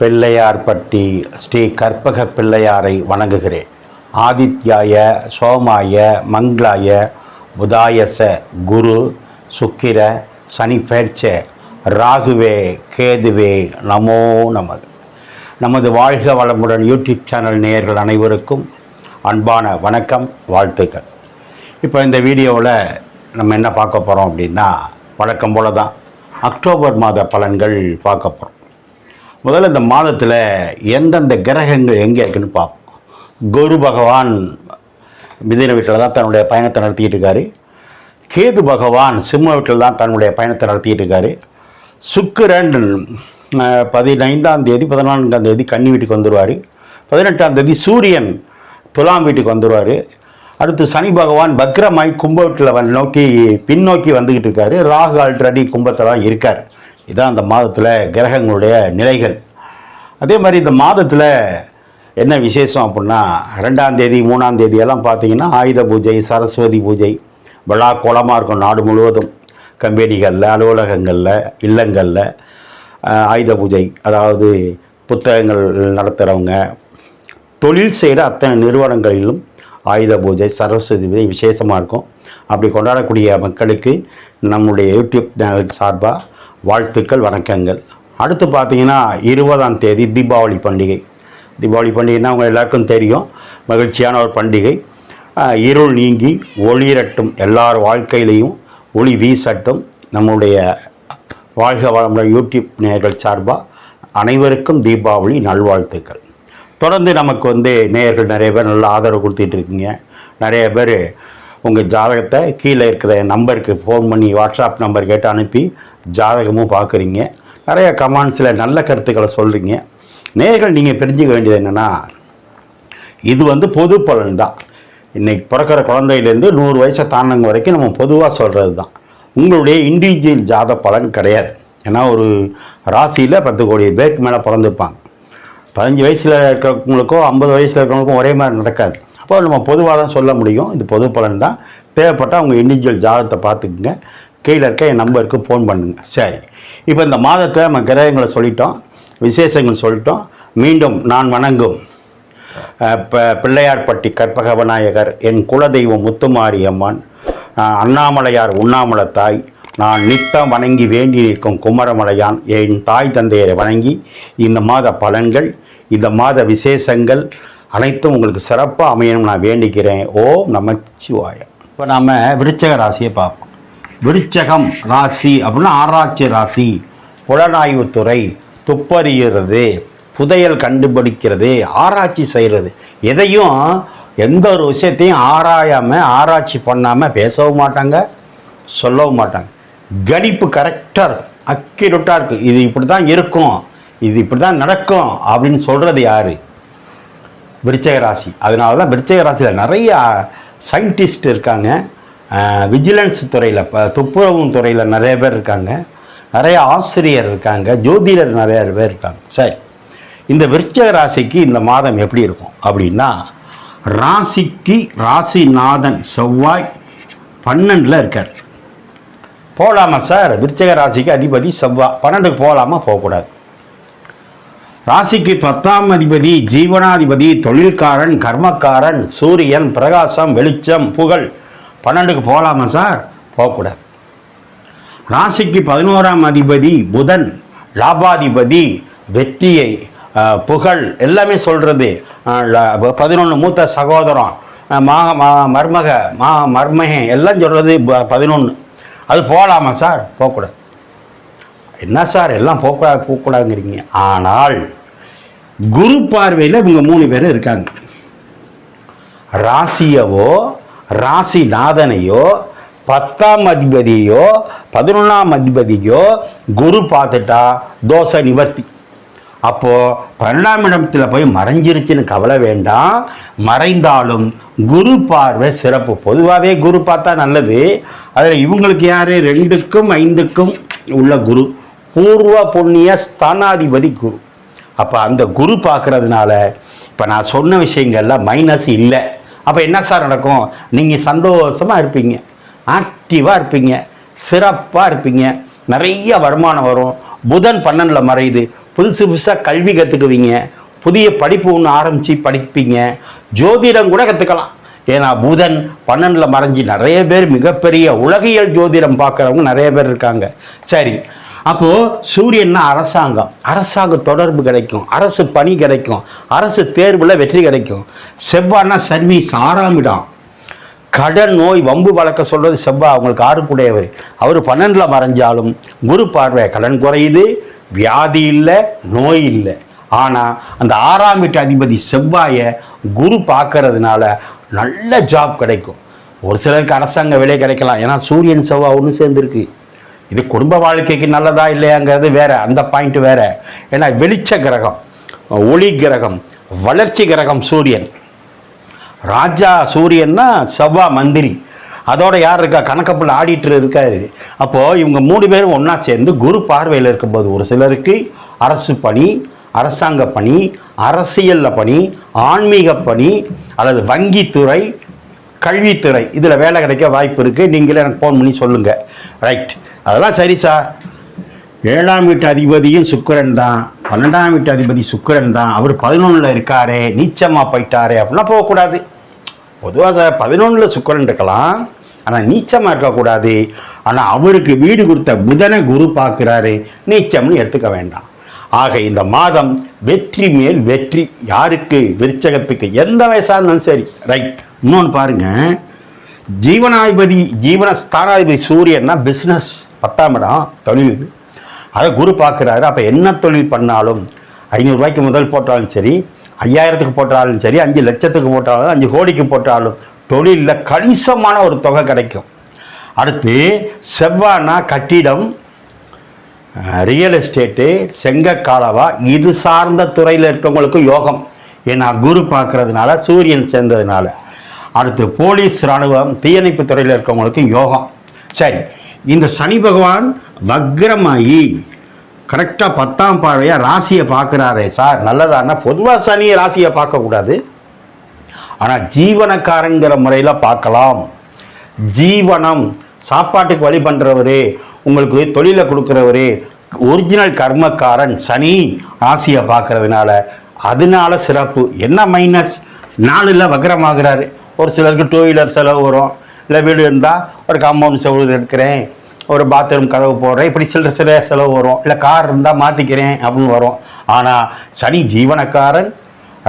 பிள்ளையார்பட்டி ஸ்ரீ கற்பக பிள்ளையாரை வணங்குகிறேன். ஆதித்யாய சோமாய மங்களாய புதாயச குரு சுக்கிர சனி பேர்ச்ச ராகுவே கேதுவே நமோ நமது நமது வாழ்க வளமுடன் யூடியூப் சேனல் நேயர்கள் அனைவருக்கும் அன்பான வணக்கம் வாழ்த்துக்கள். இப்போ இந்த வீடியோவில் நம்ம என்ன பார்க்க போகிறோம் அப்படின்னா வழக்கம் போல தான் அக்டோபர் மாத பலன்கள் பார்க்க போகிறோம் முதல்ல இந்த மாதத்தில் எந்தெந்த கிரகங்கள் எங்கே இருக்குன்னு பார்ப்போம். குரு பகவான் மிதின வீட்டில் தான் தன்னுடைய பயணத்தை நடத்திக்கிட்டு இருக்காரு. கேது பகவான் சிம்ம வீட்டில் தான் தன்னுடைய பயணத்தை நடத்திக்கிட்டு இருக்காரு. சுக்கிரன் பதினைந்தாம் தேதி பதினான்காம் தேதி கன்னி வீட்டுக்கு வந்துடுவார் பதினெட்டாம் தேதி சூரியன் துலாம் வீட்டுக்கு வந்துடுவார் அடுத்து சனி பகவான் பக்ரமாய் கும்ப வீட்டில் நோக்கி பின்னோக்கி வந்துக்கிட்டு இருக்காரு. ராகு ஆல்ரெடி கும்பத்தில் தான் இருக்கார். இதான் அந்த மாதத்தில் கிரகங்களுடைய நிலைகள். அதே மாதிரி இந்த மாதத்தில் என்ன விசேஷம் அப்படின்னா ரெண்டாம் தேதி மூணாம் தேதியெல்லாம் பார்த்தீங்கன்னா ஆயுத பூஜை சரஸ்வதி பூஜை விழா கோலமாக இருக்கும் நாடு முழுவதும். கம்பெனிகளில் அலுவலகங்களில் இல்லங்களில் ஆயுத பூஜை அதாவது புத்தகங்கள் நடத்துகிறவங்க தொழில் செய்கிற அத்தனை நிறுவனங்களிலும் ஆயுத பூஜை சரஸ்வதி பூஜை விசேஷமாக இருக்கும். அப்படி கொண்டாடக்கூடிய மக்களுக்கு நம்முடைய யூடியூப் சேனல் சார்பாக வாழ்த்துக்கள் வணக்கங்கள். அடுத்து பார்த்தீங்கன்னா இருபதாம் தேதி தீபாவளி பண்டிகை. தீபாவளி பண்டிகைன்னா அவங்க எல்லாருக்கும் தெரியும். மகிழ்ச்சியான ஒரு பண்டிகை. இருள் நீங்கி ஒளிரட்டும் எல்லார் வாழ்க்கையிலையும் ஒளி வீசட்டும். நம்முடைய வாழ்க வளமுடன் யூடியூப் நேயர்கள் சார்பாக அனைவருக்கும் தீபாவளி நல்வாழ்த்துக்கள். தொடர்ந்து நமக்கு வந்து நேயர்கள் நிறைய பேர் நல்ல ஆதரவு கொடுத்துட்ருக்கீங்க நிறைய பேர் உங்கள் ஜாதகத்தை கீழே இருக்கிற நம்பருக்கு ஃபோன் பண்ணி வாட்ஸ்அப் நம்பர் கேட்டு அனுப்பி ஜாதகமும் பார்க்குறீங்க. நிறைய கமெண்ட்ஸில் நல்ல கருத்துக்களை சொல்கிறீங்க நேர்கள் நீங்கள் தெரிஞ்சுக்க வேண்டியது என்னென்னா இது வந்து பொது பலன் தான் இன்றைக்கி பிறக்கிற குழந்தையிலேருந்து நூறு வயசை தாண்டங்க வரைக்கும் நம்ம பொதுவாக சொல்கிறது தான் உங்களுடைய இண்டிவிஜுவல் ஜாத பலன் கிடையாது. ஏன்னா ஒரு ராசியில் பத்து கோடி பேருக்கு மேலே பிறந்திருப்பாங்க. பதினஞ்சு வயசில் இருக்கிறவங்களுக்கோ ஐம்பது வயசில் இருக்கிறவங்களுக்கும் ஒரே மாதிரி நடக்காது. அப்போ நம்ம பொதுவாக தான் சொல்ல முடியும். இது பொது பலன் தான். தேவைப்பட்டால் உங்கள் இண்டிவிஜுவல் ஜாதகத்தை பார்த்துக்குங்க. கீழே இருக்க என் நம்பருக்கு ஃபோன் பண்ணுங்க. சரி. இப்போ இந்த மாதத்தை நம்ம கிரகங்களை சொல்லிட்டோம். விசேஷங்கள் சொல்லிட்டோம். மீண்டும் நான் வணங்கும். பிள்ளையார்பட்டி கற்பக விநாயகர் என் குலதெய்வம் முத்துமாரி அம்மன் அண்ணாமலையார் உண்ணாமலை தாய் நான் நித்தம் வணங்கி வேண்டி நிற்கும் குமரமலையான் என் தாய் தந்தையரை வணங்கி இந்த மாத பலன்கள் இந்த மாத விசேஷங்கள் அனைத்தும் உங்களுக்கு சிறப்பாக அமையணும் நான் வேண்டிக்கிறேன். ஓம் நமச்சிவாய. இப்போ நாம் விருச்சக ராசியை பார்ப்போம். விருச்சகம் ராசி அப்படின்னா ஆராய்ச்சி ராசி. புலனாய்வுத்துறை துப்பறிகிறது புதையல் கண்டுபிடிக்கிறது ஆராய்ச்சி செய்கிறது. எதையும் எந்த ஒரு விஷயத்தையும் ஆராயாமல் ஆராய்ச்சி பண்ணாமல் பேசவும் மாட்டாங்க சொல்லவும் மாட்டாங்க. கணிப்பு கரெக்டாக இருக்கும். அக்யூரட்டாக இருக்குது இது இப்படி தான் இருக்கும். இது இப்படி தான் நடக்கும் அப்படின்னு சொல்கிறது யார்? விருச்சக ராசி அதனால தான் விருச்சக ராசியில் நிறைய சயின்டிஸ்ட் இருக்காங்க. விஜிலன்ஸ் துறையில் இப்போ துப்புரவு துறையில் நிறைய பேர் இருக்காங்க. நிறைய ஆசிரியர் இருக்காங்க. ஜோதிடர் நிறைய பேர் இருக்காங்க. சரி. இந்த விருச்சக ராசிக்கு இந்த மாதம் எப்படி இருக்கும்? அப்படின்னா ராசிக்கு ராசிநாதன் செவ்வாய் பன்னெண்டில் இருக்கார். போகலாமா சார்? விருச்சக ராசிக்கு அதிபதி செவ்வாய் பன்னெண்டுக்கு போகலாமா போகக்கூடாது. ராசிக்கு பத்தாம் அதிபதி ஜீவனாதிபதி தொழில்காரன் கர்மக்காரன் சூரியன் பிரகாசம் வெளிச்சம் புகழ். பன்னெண்டுக்கு போகலாமா சார்? போகக்கூடாது. ராசிக்கு பதினோராம் அதிபதி புதன் லாபாதிபதி வெற்றியை புகழ் எல்லாமே சொல்கிறது பதினொன்று மூத்த சகோதரம் மா மா- மருமக மா மர்மகன் எல்லாம் சொல்கிறது பதினொன்று அது போகலாமா சார்? போகக்கூடாது. என்ன சார்? எல்லாம் போகக்கூடாது போகக்கூடாதுங்கிறீங்க ஆனால் குரு பார்வையில் இவங்க மூணு பேரும் இருக்காங்க. ராசியவோ ராசிநாதனையோ பத்தாம் அதிபதியோ பதினொன்றாம் அதிபதியோ குரு பார்த்துட்டா தோசை நிவர்த்தி. அப்போது பன்னெண்டாம் இடத்தில் போய் மறைஞ்சிருச்சுன்னு கவலை வேண்டாம். மறைந்தாலும் குரு பார்வை சிறப்பு. பொதுவாகவே குரு பார்த்தா நல்லது. அதில் இவங்களுக்கு யார்? ரெண்டுக்கும் ஐந்துக்கும் உள்ள குரு. பூர்வ புண்ணிய ஸ்தானாதிபதி குரு. அப்போ அந்த குரு பார்க்குறதுனால இப்போ நான் சொன்ன விஷயங்கள்லாம் மைனஸ் இல்லை. அப்போ என்ன சார் நடக்கும்? நீங்கள் சந்தோஷமாக இருப்பீங்க. ஆக்டிவாக இருப்பீங்க. சிறப்பாக இருப்பீங்க. நிறைய வருமானம் வரும். புதன் பன்னெண்டில் மறையுது. புதுசு புதுசாக கல்வி கற்றுக்குவீங்க புதிய படிப்பு ஒன்று ஆரம்பித்து படிப்பீங்க. ஜோதிடம் கூட கற்றுக்கலாம் ஏன்னா புதன் பன்னெண்டில் மறைஞ்சி நிறைய பேர் மிகப்பெரிய உலகியல் ஜோதிடம் பார்க்குறவங்க நிறைய பேர் இருக்காங்க. சரி அப்போது சூரியன்னா அரசாங்கம். அரசாங்க தொடர்பு கிடைக்கும். அரசு பணி கிடைக்கும். அரசு தேர்வில் வெற்றி கிடைக்கும். செவ்வாய்னா சர்வீஸ் ஆறாம் இடம். கடன் நோய் வம்பு வளர்க்க சொல்கிறது செவ்வாய். அவங்களுக்கு ஆறுக்குடையவர். அவர் பன்னெண்டில் மறைஞ்சாலும் குரு பார்வை கடன் குறையுது வியாதி இல்லை நோய் இல்லை. ஆனால் அந்த ஆறாம் வீட்டு அதிபதி செவ்வாயை குரு பார்க்கறதுனால நல்ல ஜாப் கிடைக்கும். ஒரு சிலருக்கு அரசாங்க வேலை கிடைக்கலாம். ஏன்னா சூரியன் செவ்வாய் ஒன்று சேர்ந்துருக்கு. இது குடும்ப வாழ்க்கைக்கு நல்லதா இல்லையாங்கிறது வேற அந்த பாயிண்ட் வேற. ஏன்னா வெளிச்ச கிரகம் ஒளி கிரகம் வளர்ச்சி கிரகம் சூரியன். ராஜா சூரியன்னா செவ்வா மந்திரி. அதோட யார் இருக்கா? கணக்கப்பில் ஆடிட்டர் இருக்காரு. அப்போது இவங்க மூணு பேரும் ஒன்றா சேர்ந்து குரு பார்வையில் இருக்கும்போது ஒரு சிலருக்கு அரசு பணி அரசாங்க பணி அரசியலில் பணி ஆன்மீக பணி அல்லது வங்கித்துறை கல்வித்துறை. இதில் வேலை கிடைக்க வாய்ப்பு இருக்குது நீங்களே எனக்கு ஃபோன் பண்ணி சொல்லுங்கள் ரைட் அதெல்லாம் சரி சார் ஏழாம் வீட்டு அதிபதியும் சுக்கிரன் தான். பன்னெண்டாம் வீட்டு அதிபதி சுக்கரன் தான். அவர் பதினொன்றில் இருக்காரே நீச்சமாக போயிட்டாரே அப்படிலாம் போகக்கூடாது. பொதுவாக சார் பதினொன்றில் சுக்கரன் இருக்கலாம். ஆனால் நீச்சமாக இருக்கக்கூடாது. ஆனால் அவருக்கு வீடு கொடுத்த புதனை குரு பார்க்குறாரு. நீச்சம்னு எடுத்துக்க வேண்டாம். ஆக இந்த மாதம் வெற்றி மேல் வெற்றி. யாருக்கு? விருச்சகத்துக்கு. எந்த வயசாக இருந்தாலும் சரி. ரைட் இன்னொன்று பாருங்கள் ஜீவனாதிபதி ஜீவன ஸ்தானாதிபதி சூரியன்னா பிஸ்னஸ் பத்தாம் இடம் தொழில். அதை குரு பார்க்குறாரு. அப்போ என்ன தொழில் பண்ணாலும் ஐநூறுரூவாய்க்கு முதல் போட்டாலும் சரி ஐயாயிரத்துக்கு போட்டாலும் சரி அஞ்சு லட்சத்துக்கு போட்டாலும் அஞ்சு கோடிக்கு போட்டாலும் தொழிலில் கணிசமான ஒரு தொகை கிடைக்கும். அடுத்து செவ்வானா கட்டிடம் ரியல் எஸ்டேட்டு செங்கக்காலவா இது சார்ந்த துறையில் இருக்கவங்களுக்கு யோகம். ஏன்னா குரு பார்க்கறதுனால சூரியன் சேர்ந்ததுனால. அடுத்து போலீஸ் இராணுவம் தீயணைப்பு துறையில் இருக்கவங்களுக்கு யோகம். சரி இந்த சனி பகவான் வக்ரமாயி. கரெக்டாக பத்தாம் பார்வையாக ராசியை பார்க்குறாரே சார். நல்லதான்னா பொதுவாக சனியை ராசியை பார்க்கக்கூடாது. ஆனால் ஜீவனக்காரங்கிற முறையில் பார்க்கலாம். ஜீவனம் சாப்பாட்டுக்கு வழி பண்ணுறவர் உங்களுக்கு தொழிலை கொடுக்குறவர் ஒரிஜினல் கர்மக்காரன் சனி ராசியை பார்க்கறதுனால அதனால சிறப்பு. என்ன மைனஸ் நாளில் வக்ரமாகிறாரு. ஒரு சிலருக்கு டூ வீலர் செலவு வரும். இல்லை வீடு இருந்தால் ஒரு காம்பவுண்ட் செலவு எடுக்கிறேன். ஒரு பாத்ரூம் கதவு போடுறேன். இப்படி சில சில செலவு வரும். இல்லை கார் இருந்தால் மாற்றிக்கிறேன் அப்படின்னு வரும். ஆனால் சனி ஜீவனக்காரன்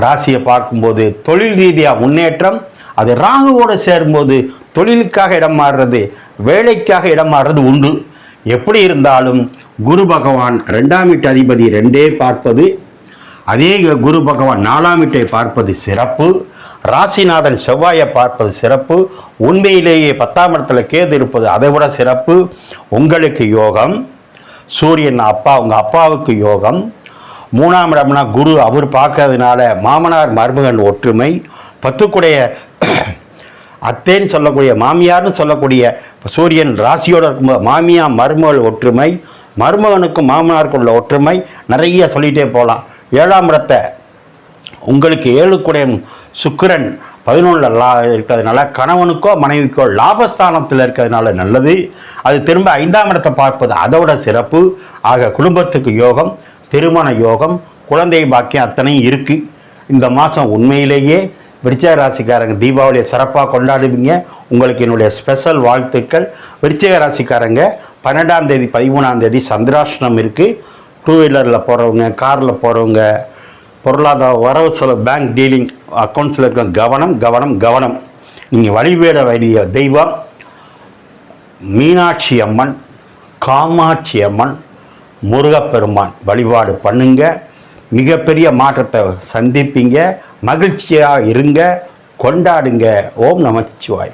ராசியை பார்க்கும்போது தொழில் ரீதியாக முன்னேற்றம் அது ராகுவோடு சேரும்போது தொழிலுக்காக இடம் மாறுறது வேலைக்காக இடம் மாறுறது உண்டு. எப்படி இருந்தாலும் குரு பகவான் ரெண்டாம் வீட்டு அதிபதி ரெண்டே பார்ப்பது அதே குரு பகவான் நாலாம் வீட்டை பார்ப்பது சிறப்பு. ராசிநாதன் செவ்வாயை பார்ப்பது சிறப்பு. உண்மையிலேயே பத்தாம் இடத்துல கேது இருப்பது அதை விட சிறப்பு. உங்களுக்கு யோகம். சூரியன் அப்பா உங்கள் அப்பாவுக்கு யோகம். மூணாம் இடம்னா குரு அவர் பார்க்கறதுனால மாமனார் மருமகன் ஒற்றுமை. பத்துக்குடைய அத்தேன்னு சொல்லக்கூடிய மாமியார்னு சொல்லக்கூடிய சூரியன் ராசியோடு இருக்கும்போது மாமியா மருமகள் ஒற்றுமை. மருமகனுக்கும் மாமனாருக்கும் உள்ள ஒற்றுமை. நிறைய சொல்லிகிட்டே போகலாம் ஏழாம் இடத்தை உங்களுக்கு ஏழுக்குடைய சுக்கிரன் பதினொன்றில் லா இருக்கிறதுனால கணவனுக்கோ மனைவிக்கோ லாபஸ்தானத்தில் இருக்கிறதுனால நல்லது. அது திரும்ப ஐந்தாம் இடத்தை பார்ப்பது அதோட சிறப்பு. ஆக குடும்பத்துக்கு யோகம் திருமண யோகம் குழந்தை பாக்கியம் அத்தனையும் இருக்குது இந்த மாதம் உண்மையிலேயே விருச்சிக ராசிக்காரங்க தீபாவளியை சிறப்பாக கொண்டாடுவீங்க. உங்களுக்கு என்னுடைய ஸ்பெஷல் வாழ்த்துக்கள். விருச்சிக ராசிக்காரங்க பன்னெண்டாம் தேதி பதிமூணாம் தேதி சந்திராஷ்டிரம் இருக்குது டூ வீலரில் போகிறவங்க காரில் போகிறவங்க பொருளாதார வரவு செலவு பேங்க் டீலிங் அக்கௌண்ட்ஸில் இருக்க கவனம் கவனம் கவனம். நீங்கள் வழிபட வேண்டிய தெய்வம் மீனாட்சி அம்மன் காமாட்சி அம்மன் முருகப்பெருமான். வழிபாடு பண்ணுங்க. மிகப்பெரிய மாற்றத்தை சந்திப்பீங்க. மகிழ்ச்சியாக இருங்க. கொண்டாடுங்க. ஓம் நமச்சிவாய்